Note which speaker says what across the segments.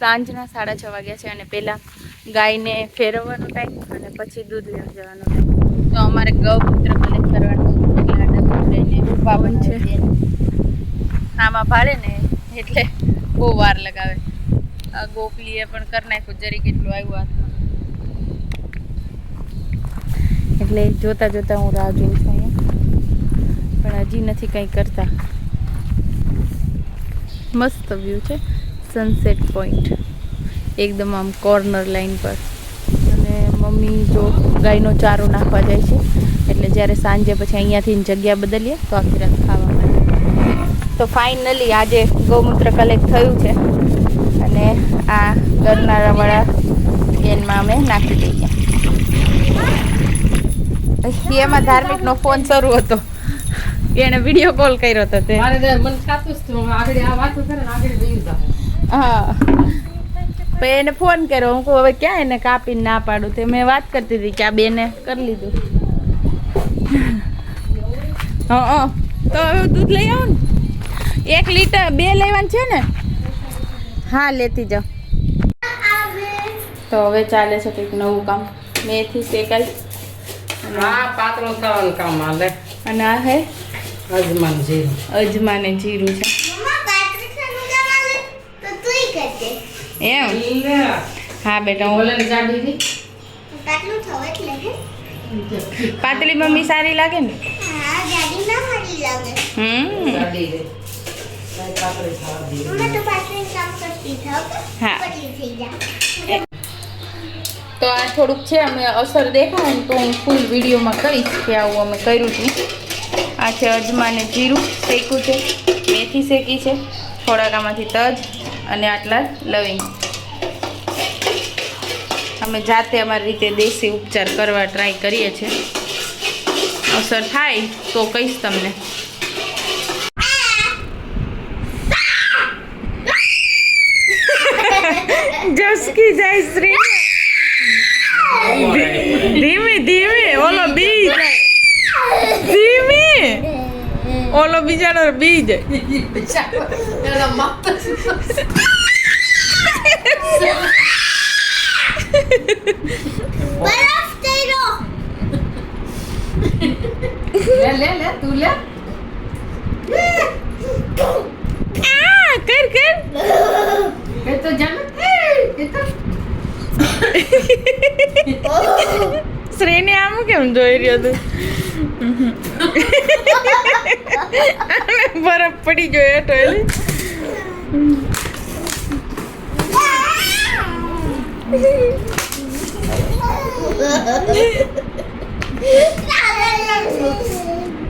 Speaker 1: સાંજના સાડા છ વાગ્યા છે અને પહેલાં ગાયને ફેરવવાનો ટાઈમ અને પછી દૂધ લેવા જવાનો ટાઈમ તો અમારે ગૌમૂત્ર કલેક્ટ કરવાનું પાવન છે. આમાં ભાડે ને એટલે બહુ વાર લગાવે. આ ગોપલીએ પણ કરી નાખ્યું, જરી કેટલું આવ્યું હાથમાં. એટલે જોતા જોતા હું રાહ જોઉં છું અહીંયા. પણ હજી નથી કંઈ કરતા. મસ્ત વ્યૂ છે. સનસેટ પોઈન્ટ એકદમ આમ કોર્નર લાઈન પર. અને મમ્મી જો ગાયનો ચારો નાખવા જાય છે, એટલે જ્યારે સાંજે પછી અહીંયાથી જગ્યા બદલીએ તો આખી રાત ખાવા માટે તો ફાઇનલી આજે ગૌમૂત્ર કલેક્ટ થયું છે, અને આ કરનારાવાળા કેનમાં અમે નાખી દઈએ. એમાં ધાર્મિકનો ફોન શરૂ હતો. એણે વીડિયો કોલ કર્યો હતો તે.
Speaker 2: મન થાતું જ આગળ આ વાતો કરે આગળ.
Speaker 1: હા. એને ફોન કર્યો. હું કહું હવે ક્યાં એને કાપીને ના પાડું? તે મેં વાત કરતી હતી કે આ બેને કરી લીધું. હા હા. તો હવે દૂધ લઈ આવો ને? એક લીટર બે લેવાનું છે ને? હા લેતી જાઓ. તો હવે ચાલે છે કંઈક નવું કામ. મેથી શેકાય
Speaker 2: હા પાત્રો થવાનું કામ હાલે.
Speaker 1: અને આ હે?
Speaker 2: અજમાન જીરું.
Speaker 1: અજમાને જીરું છે. એમ? હા બેટા હું. પાતળી મમ્મી સારી લાગે ને? હમ.
Speaker 2: જાડી રી. કાંઈ પાતળી થવા દે.
Speaker 1: હા. તો આ થોડુંક છે અમે અસર દેખાય ને તો હું ફૂલ વિડીયોમાં કહીશ કે આવું અમે કર્યું હતું આ છે અજમાને જીરું શેકું છે. મેથી શેકી છે. થોડાક આમાંથી તજ. અને આટલા લવિંગ. અમે જાતે અમારી રીતે દેશી ઉપચાર કરવા ટ્રાય કરીએ છીએ. અસર થાય તો કહીશ તમને. જસકી જય શ્રી ધીમે ધીમે ઓલો બી જાય ધીમે ઓલો બિચારો બી જાય
Speaker 2: એના માથા લે લે લે તું લે
Speaker 1: આ, કર કર.
Speaker 2: એ તો જાને એ તો
Speaker 1: શ્રેણી આમ કેમ જોઈ રહ્યો તું? બરફ પડી ગયો હેઠો એટલે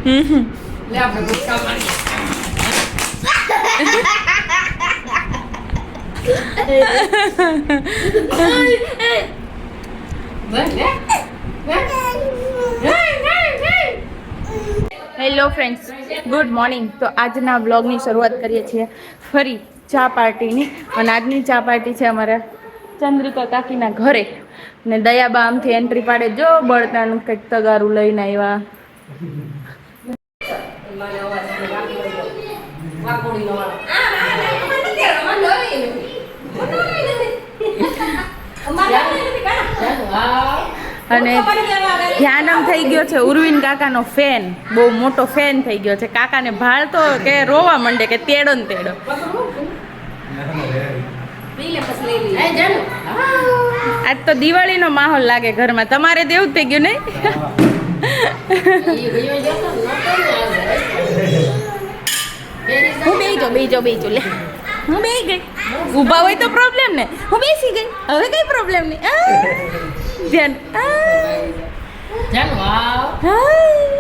Speaker 1: હમ હમ.
Speaker 2: લે આપણે ગુટકા મારી લે લે
Speaker 1: હેલો ફ્રેન્ડ્સ ગુડ મોર્નિંગ તો આજના બ્લોગની શરૂઆત કરીએ છીએ ફરી ચા પાર્ટીની અને આજની ચા પાર્ટી છે અમારા ચંદ્રિકા કાકીના ઘરે ને દયાબા આમથી એન્ટ્રી પાડે જો બળતાનું કંઈક તગારું લઈને આવ્યા. અને ધ્યાનમ થઈ ગયો છે ઉર્વિન કાકાનો ફેન. બહુ મોટો ફેન થઈ ગયો છે. કાકાને ભાળતો કે રોવા માંડે કે તેડો ને તેડો. આજ તો દિવાળીનો માહોલ લાગે ઘરમાં. તમારે દેવું થઈ ગયું નહીં? હું જાઉં, બેહી જાઉં લે. હું બેહી ગઈ. ઊભા હોય તો પ્રોબ્લેમ ને. હું બેસી ગઈ. હવે કઈ પ્રોબ્લેમ નહીં. ધ્યાન આ.
Speaker 2: જાનું, વાવ.
Speaker 1: હાય.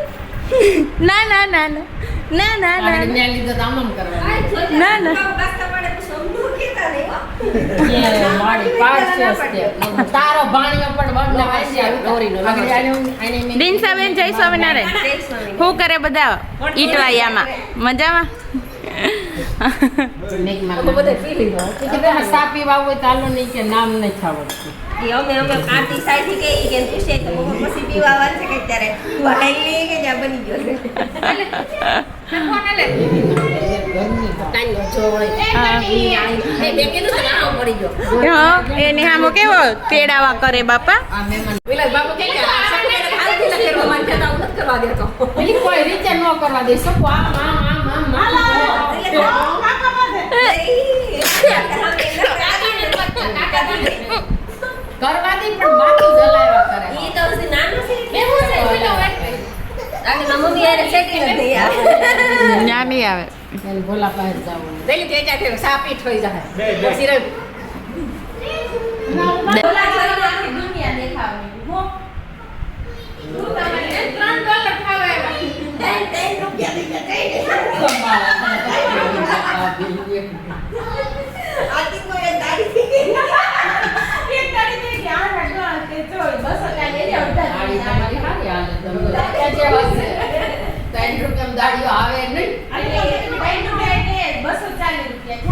Speaker 1: ના ના ના ના ના ના ના ના
Speaker 2: ન્યા લીધો તો આમ આમ કરવાનું.
Speaker 1: ના દિનસાબેન જય સ્વામિનારાયણ. શું કરે બધા ઈટવાયામાં મજામાં?
Speaker 2: મેઘ મારવા. કે કે તમે સા પીવા આવો તો હાલો નહીં કે નામ નહીં આવડતું.
Speaker 3: એ અમે અમે કાંતિ સાથી કે ઈ કે પૂછે કે બપોર પછી પીવા આવવાનું છે કે ત્યારે વાહેલી કે જા બની ગયો છે.
Speaker 2: ફોન લે કરવા
Speaker 1: હા.
Speaker 3: એ મેં કીધું કે ના પડી ગયો
Speaker 1: હા એની સામે કેવો તેડાવા કરે બાપા
Speaker 2: આ મહેમાન
Speaker 3: પેલા બાપુ કે કે આ સફેદ હાલથી ન કરવા માંગે તો હું નથી કરવા દેતો
Speaker 2: પેલી કોઈ રીતે ન કરવા દે શકો આમ આમ આમ આમ આમ કરવા દે પણ માથું જલાવ્યા કરે
Speaker 3: ઈ તો હજી નાનું છે કેવું છે બોલો આની મમ્મી યાર શેકી નથી
Speaker 1: નહીં આવે.
Speaker 2: એને ભોલા પાસે જવું
Speaker 3: પેલી તે ચાટે સાપી થઈ જાય પછી રહી બોલા જોઈને આખી દુનિયા દેખાવાની. હો. તું તમારે? ત્રણ ડોલર ખાવા આવ્યા. ત્રણ ત્રણ રૂપિયા દઈ કઈ આથી કોઈ દાડી એક દાડી થઈ ગઈ. આ તે જો બસો કાલે અડધા
Speaker 2: તમારી દાઢીઓ આવે નહીં.
Speaker 3: બસો ચાલીસ રૂપિયા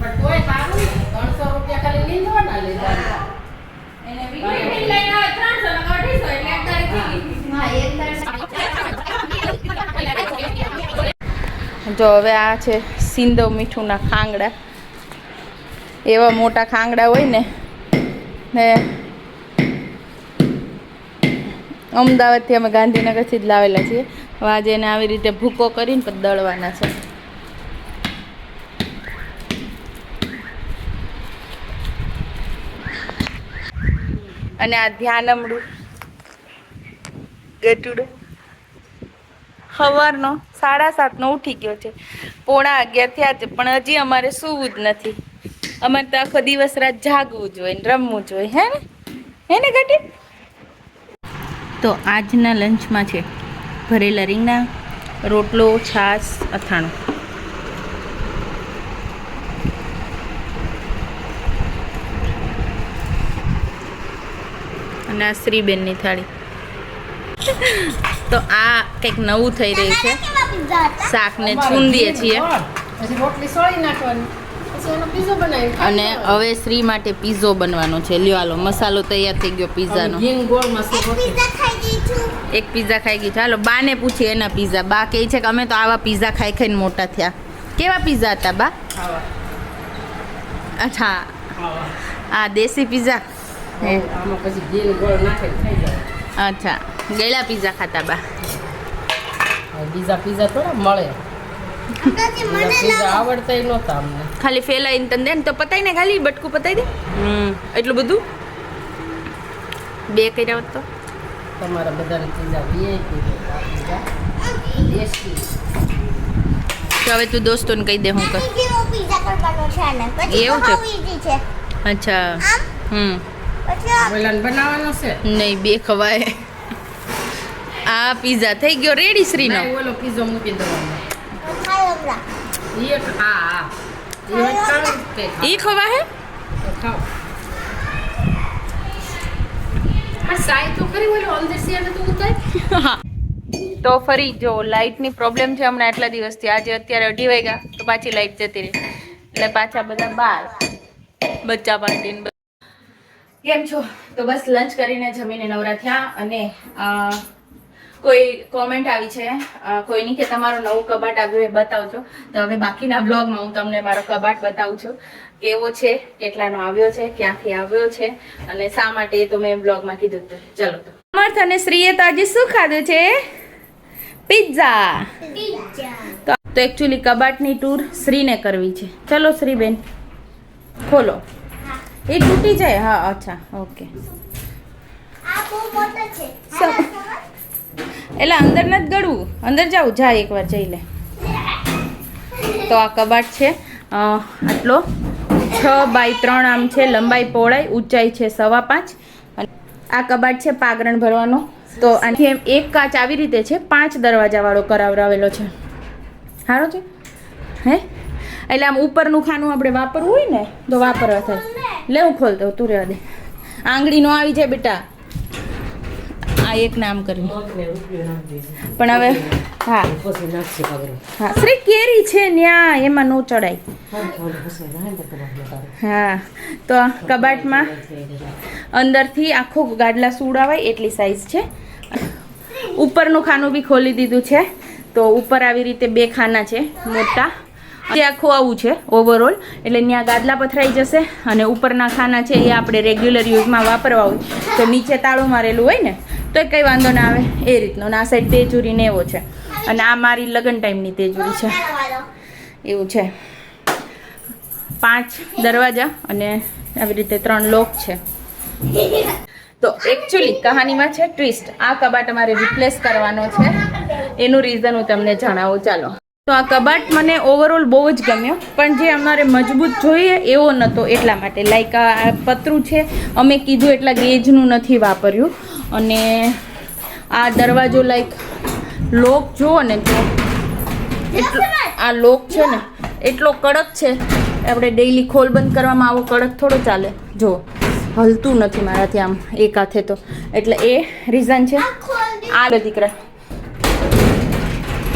Speaker 2: પણ તોય સારું ત્રણસો રૂપિયા ખાલી લીધવાના લીધા.
Speaker 3: એને વીકલી લઈને આવે ત્રણસો અઢીસો એટલે એક દાડી થઈ ગઈ
Speaker 1: જો હવે આ છે સિંદવ મીઠુંના ખાંગડા. એવા મોટા ખાંગડા હોય ને ને અમદાવાદથી અમે ગાંધીનગરથી જ લાવેલા છીએ. હવે આજે એને આવી રીતે ભૂકો કરીને પછી દળવાના છે. અને આ ધ્યાનમડું, ગટુડો. સવારનો સાડા સાતનો ઉઠી ગયો છે. પોણા અગિયાર થયા છે, પણ હજી અમારે સૂવું જ નથી. અમારે તો આખો દિવસ રાત જાગવું જોઈએ રમવું જોઈએ હે ને? હે ને ગટી? તો આજના લંચમાં છે ભરેલા રીંગણા રોટલો છાશ અથાણું. અને આ શ્રીબેનની થાળી. તો આ કંઈક નવું થઈ રહ્યું છે. શાકને છૂંદીએ છીએ. અને હવે શ્રી માટે પીઝો બનવાનો છે. લ્યો હાલો મસાલો તૈયાર થઈ ગયો પીઝાનો.
Speaker 2: ગોળ મસ્ત રોટલી
Speaker 1: એક પીઝા ખાઈ ગઈ. ચાલો બાને પૂછીએ એના પીઝા બા કહે છે કે અમે તો આવા પીઝા ખાઈ ખાઈને મોટા થયા. કેવા પીઝા હતા બા? અચ્છા. આ દેશી પીઝા
Speaker 2: પછી ઘીન ગોળ નાખે થઈ જાય.
Speaker 1: અચ્છા. ગયેલા પીઝા ખાતા બા?
Speaker 2: બીજા પીઝા થોડા મળે. આવડતા નહોતા અમને.
Speaker 1: ખાલી ફેલાઈને તને દે તો પતાય ને ખાલી બટકું પતાઈ દે. હમ. એટલું બધું? બે કર્યા હોત તો?
Speaker 2: તમારા બધાને ચીજા વીઆઈપી
Speaker 1: તો હવે તું દોસ્તોને કહી દે હું કર. એવું છે? અચ્છા. હમ.
Speaker 2: બનાવવાનો છે?
Speaker 1: નહીં બે ખવાય. આ પીઝા થઈ ગયો રેડી શ્રીનો.
Speaker 2: ઓલો પીઝો મૂકી દેવાનો.
Speaker 1: એ ખવા હે
Speaker 2: ખાઓ પણ સાઈ તો
Speaker 1: ફરી જો લાઇટની પ્રોબ્લેમ છે હમણાં એટલા દિવસથી. આજે અત્યારે અઢી વાગ્યા, તો પાછી લાઇટ જતી રહી. એટલે પાછા બધા બહાર બચ્ચા પાર્ટીને કેમ છો? તો બસ લંચ કરીને જમીને નવરા થયા અને કોઈ કોમેન્ટ આવી છે? કોઈની કે તમારું નવું કબાટ આવ્યું એ બતાવજો. તો હવે બાકીના બ્લોગમાં હું તમને મારો કબાટ બતાવું છું. કેવો છે કેટલાનો આવ્યો છે ક્યાંથી આવ્યો છે અને શા માટે તો મેં બ્લોગમાં કીધું હતું. ચલો તો. અમર્થ અને શ્રીએ તો આજે શું ખાધું છે? પિઝા તો તો એકચ્યુઅલી કબાટની ટૂર શ્રીને કરવી છે. ચલો શ્રીબેન ખોલો. એ તૂટી જાય? હા અચ્છા ઓકે. એટલે અંદર નથી ગળવું? અંદર જાવું જા એકવાર જઈ લે. તો આ કબાટ છે. આટલો. છ બાય ત્રણ આમ છે લંબાઈ પહોળાઈ ઊંચાઈ છે સવા પાંચ. અને આ કબાટ છે પાગરણ ભરવાનો. તો આથી એમ એક કાચ આવી રીતે છે પાંચ દરવાજાવાળો કરાવરાવેલો છે. સારો છે? હે? એટલે આમ ઉપરનું ખાનું આપણે વાપરવું હોય ને તો વાપરવા થાય. લે હું ખોલ દઉં તું રહેવા દે. આંગળી નો આવી જાય બેટા. આ એક નામ કર્યું. પણ હવે હા.
Speaker 2: પછી નાખશે પગરો
Speaker 1: હા શ્રી કેરી છે ન્યા એમાં નો ચડાય.
Speaker 2: હા તો
Speaker 1: કબાટમાં અંદરથી આખો ગાડલા સુડાવાય એટલી સાઈઝ છે. ઉપરનું ખાનું બી ખોલી દીધું છે. તો ઉપર આવી રીતે બે ખાના છે મોટા. તે આખું આવું છે ઓવરઓલ એટલે ત્યાં ગાદલા પથરાઈ જશે અને ઉપરના ખાના છે એ આપણે રેગ્યુલર યુઝમાં વાપરવા હોય. તો નીચે તાળું મારેલું હોય ને તો કંઈ વાંધો ના આવે. એ રીતનો. આ સાઈડ બે ને એવો છે. અને આ મારી લગ્ન ટાઈમની તેજુરી છે. એવું છે. પાંચ દરવાજા અને આવી રીતે ત્રણ લોક છે. તો એકચ્યુઅલી કહાનીમાં છે ટ્વિસ્ટ આ કબાટ અમારે રિપ્લેસ કરવાનો છે. એનું રીઝન હું તમને જણાવું. ચાલો. તો આ કબાટ મને ઓવરઓલ બહુ જ ગમ્યો. પણ જે અમારે મજબૂત જોઈએ એવો નહોતો એટલા માટે. લાઈક આ પતરું છે, અમે કીધું એટલા ગેજનું નથી વાપર્યું. અને આ દરવાજો લાઈક લોક જુઓ ને જો આ લોક છે ને એટલો કડક છે. આપણે ડેઈલી ખોલ બંધ કરવામાં આવો કડક થોડો ચાલે. જો હલતું નથી મારાથી આમ એક હાથે તો. એટલે એ રીઝન છે. આ દીકરા.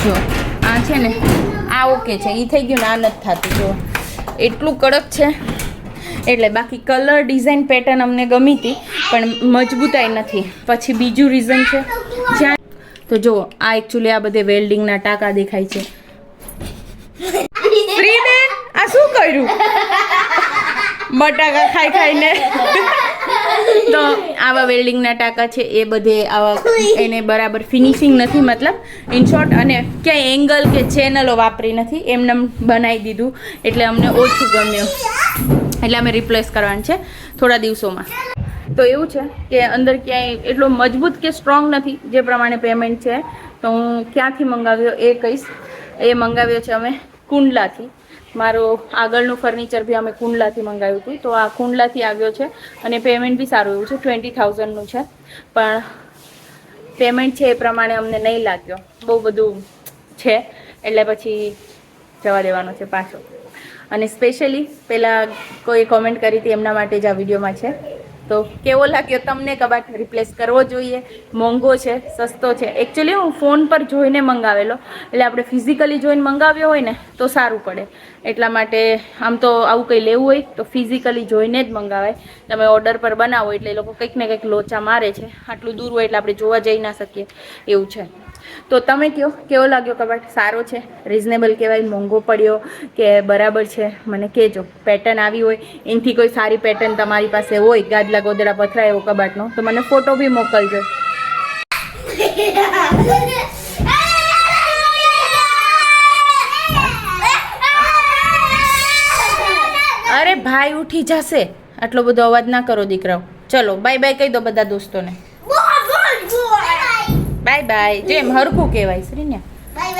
Speaker 1: જો આ છે ને આ ઓકે છે. એ થઈ ગયું ને આ નથી થતું. જો એટલું કડક છે. એટલે બાકી કલર ડિઝાઇન પેટર્ન અમને ગમી હતી પણ મજબૂતાઈ નથી. પછી બીજું રીઝન છે. તો જુઓ, આ એકચ્યુઅલી આ બધે વેલ્ડિંગના ટાંકા દેખાય છે. આ શું કર્યું? બટાકા ખાઈ ખાઈને. તો આવા વેલ્ડિંગના ટાંકા છે, એ બધે આવા એને બરાબર ફિનિશિંગ નથી, મતલબ ઇન શોર્ટ અને ક્યાંય એંગલ કે ચેનલો વાપરી નથી, એમને બનાવી દીધું. એટલે અમને ઓછું ગમ્યું. એટલે અમે રિપ્લેસ કરવાનું છે થોડા દિવસોમાં. તો એવું છે કે અંદર ક્યાંય એટલો મજબૂત કે સ્ટ્રોંગ નથી, જે પ્રમાણે પેમેન્ટ છે. તો હું ક્યાંથી મંગાવ્યો એ કહીશ. એ મંગાવ્યો છે અમે કુંડલાથી. મારો આગળનું ફર્નિચર બી અમે કુંડલાથી મંગાવ્યું હતું. તો આ કુંડલાથી આવ્યો છે અને પેમેન્ટ બી સારું એવું છે ટ્વેન્ટી થાઉઝન્ડનું છે. પણ પેમેન્ટ છે એ પ્રમાણે અમને નહીં લાગ્યો. બહુ બધું છે, એટલે પછી જવા દેવાનો છે પાછો. અને સ્પેશિયલી પહેલાં કોઈ કોમેન્ટ કરી હતી એમના માટે જ આ વિડીયોમાં છે. તો કેવો લાગ્યો તમને કબાટ રિપ્લેસ કરવો જોઈએ? મોંઘો છે, સસ્તો છે. એકચ્યુઅલી હું ફોન પર જોઈને મંગાવેલો. એટલે આપણે ફિઝિકલી જોઈને મંગાવ્યો હોય ને, તો સારું પડે. એટલા માટે આમ તો આવું કંઈ લેવું હોય, તો ફિઝિકલી જોઈને જ મંગાવાય. તમે ઓર્ડર પર બનાવો એટલે એ લોકો કંઈક ને કંઈક લોચા મારે છે. આટલું દૂર હોય એટલે આપણે જોવા જઈ ના શકીએ. એવું છે. તો તમે કહો કેવો લાગ્યો કબાટ? સારો છે? રિઝનેબલ કહેવાય? મોંઘો પડ્યો કે બરાબર છે? મને કહેજો. પેટર્ન આવી હોય, એનાથી કોઈ સારી પેટર્ન તમારી પાસે હોય, ગાદલા ગોદડા પથરાય એવો કબાટનો, તો મને ફોટો બી મોકલજો. અરે ભાઈ ઉઠી જશે. આટલો બધો અવાજ ના કરો દીકરાઓ. ચલો બાય બાય કહી દો બધા દોસ્તોને. Bye bye. જેમ હરખું કહેવાય શ્રીન્યા. બાય